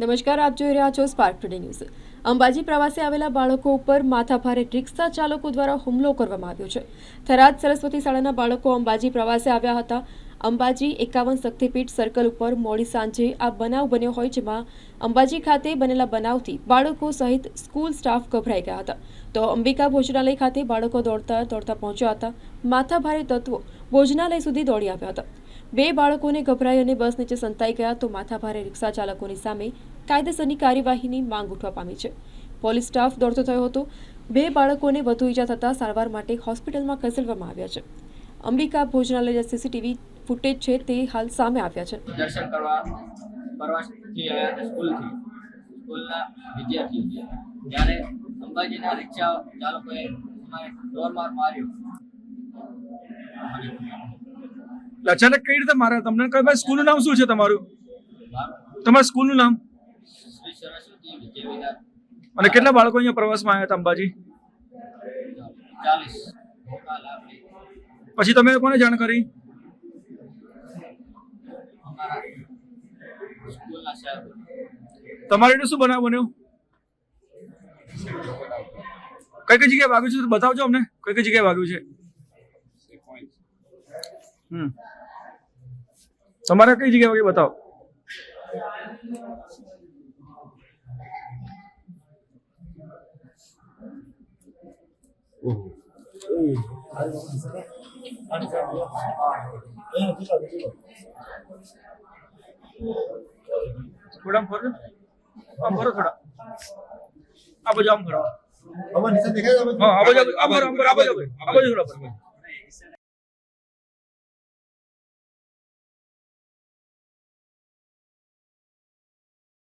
નમસ્કાર, આપ જોઈ રહ્યા છો સ્પાર્ક ટુડે ન્યૂઝ અંબાજી પ્રવાસે આવેલા બાળકો ઉપર માથાભારે રિક્ષા ચાલકો દ્વારા હુમલો કરવામાં આવ્યો છે. થરાદ સરસ્વતી શાળાના બાળકો અંબાજી પ્રવાસે આવ્યા હતા. અંબાજી એકાવન શક્તિપીઠ સર્કલ ઉપર મોડી સાંજે આ બનાવ બન્યો હોય જેમાં અંબાજી ખાતે બનેલા બનાવથી બાળકો સહિત સ્કૂલ સ્ટાફ ગભરાઈ ગયા હતા. તો અંબિકા ભોજનાલય ખાતે બાળકો દોડતા દોડતા પહોંચ્યા હતા. માથાભારે તત્વો ભોજનાલય સુધી દોડી આવ્યા હતા. બે બાળકોને ગભરાઈ અને બસ નીચે સંતાઈ ગયા તો માથાભારે રિક્ષા ચાલકોની સામે કાયદેસરની કાર્યવાહીની માંગ ઉઠવા પામી છે. પોલીસ સ્ટાફ દોડતો થયો હતો. બે બાળકોને વધુ ઈજા થતાં સારવાર માટે હોસ્પિટલમાં ખસેડવામાં આવ્યા છે. અંબિકા ભોજનાલય સીસીટીવી ફૂટેજ છે તે હાલ સામે આવ્યા છે. દર્શન કરવા પ્રવાસથી આવ્યા હતા સ્કૂલથી. સ્કૂલના વિદ્યાર્થીઓ. ત્યારે અંબાજીના રિક્ષા ચાલકોએ અમારે માર્યો. અચાનક કઈ રીતે માર્યા? તમને કઈ ભાઈ સ્કૂલનું નામ શું છે તમારું? મારું? તમારા સ્કૂલનું નામ? અને કેટલા બાળકો અહીંયા પ્રવાસમાં આવ્યા હતા અંબાજી? ચાલીસ. પછી તમે કોને જાણ કરી? તમારે શું બનાવ બન્યો? કઈ કઈ જગ્યાએ વાગ્યું છે? બતાવજો અમને. કઈ કઈ જગ્યાએ વાગ્યું છે? હમ. તમારે કઈ જગ્યાએ વાગ્યું બતાવો. થોડા ફરો. આમ ફરો થોડા. આ બાજુ આમ ફરો. હવે નીચે દેખાય હા આ બાજુ આ બાજુ આ બાજુ આ બાજુ થોડા ફરો.